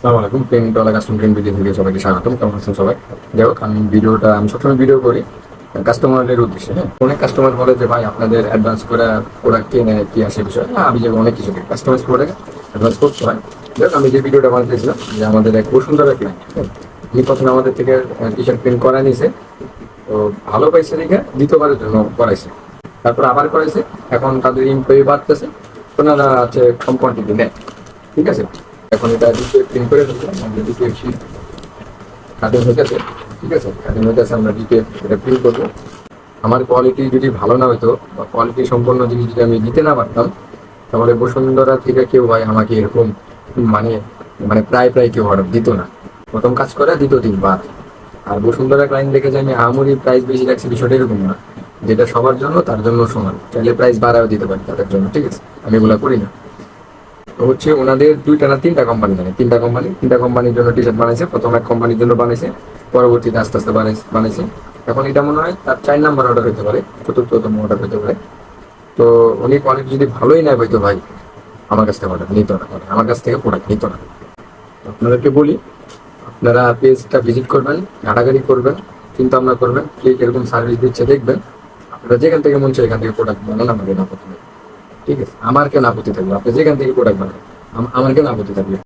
আসসালামু আলাইকুম। Pen dollar custom print video থেকে সবাইকে স্বাগতম। কেমন আছেন সবাই? হোক, আমি ভিডিওটা, আমি সবসময় ভিডিও করি কাস্টমারের উদ্দেশ্যে হ্যাঁ? অনেক কাস্টমার বলে যে, ভাই, আপনাদের অ্যাডভান্স করে প্রোডাক্ট কিনে কি আসে বিষয়? না, আমি যে অনেক কিছু কাস্টমাইজ প্রোডাক্ট অ্যাডভান্স করতে হয়। যাই আমি যে ভিডিওটা বানাতেছিলাম যে আমাদের এক বসুন্ধরা ক্লায়েন্ট যিনি প্রথমে আমাদের থেকে টি শার্ট প্রিন্ট করা নিয়েছে, তো ভালো পাইছে দেখে দ্বিতীয়বারের জন্য করাইছে। তারপর আবার করাইছে, এখন তাদের এমপ্লয়ি বাড়তেছে ওনারা আছে কম কোয়ান্টিটি নেয়। ঠিক আছে? এখন এটা দ্বিতীয় প্রিন্ট করে ফেললাম আমরা দ্বিতীয় শীট কাটিং হয়ে গেছে, ঠিক আছে? কাটিং হয়ে গেছে, আমরা দ্বিতীয় এটা প্রিন্ট করব। আমার কোয়ালিটি যদি ভালো না হতো বা কোয়ালিটি সম্পন্ন জিনিস যদি আমি দিতে না পারতাম, তাহলে বসুন্ধরা থেকে কেউ ভাই আমাকে এরকম মানে মানে প্রায় প্রায় কেউ অর্ডার দিত না। প্রথম কাজ করে, দ্বিতীয় দিন বাদ। আর বসুন্ধরা ক্লাইন্ট দেখে যে আমি আমুরি প্রাইস বেশি রাখছি বিষয়টা এরকম না। যেটা সবার জন্য, তার জন্য সমান। চাইলে প্রাইস বাড়াও দিতে পারি তাদের জন্য, ঠিক আছে? আমি এগুলো করি না। হচ্ছে ওনাদের দুইটা না তিনটা কোম্পানি জানে। তিনটা কোম্পানি তিনটা কোম্পানির জন্য টি শার্ট বানাইছে, প্রথম এক কোম্পানির জন্য বানাইছে, পরবর্তীতে আস্তে আস্তে বানাইছে এখন এটা মনে হয় তার চার নাম্বার অর্ডার হতে পারে, চতুর্থতম অর্ডার হতে পারে। তো উনি কোয়ালিটি যদি ভালোই না হইতো ভাই, আমার কাছ থেকে অর্ডার নিত না। আমার কাছ থেকে প্রোডাক্ট নিত না। আপনাদেরকে বলি, আপনারা পেজটা ভিজিট করবেন, ঘাটাঘাটি করবেন চিন্তা ভাবনা করবেন, কে কীরকম সার্ভিস দিচ্ছে দেখবেন। আপনারা যেখান থেকে মন চায় এখান থেকে প্রোডাক্ট বানান আমাকে না। ঠিক আছে, আমার কেন আপত্তি থাকবে আপনি যেখান থেকে প্রোডাক্ট বানান আমার কেন আপত্তি থাকবে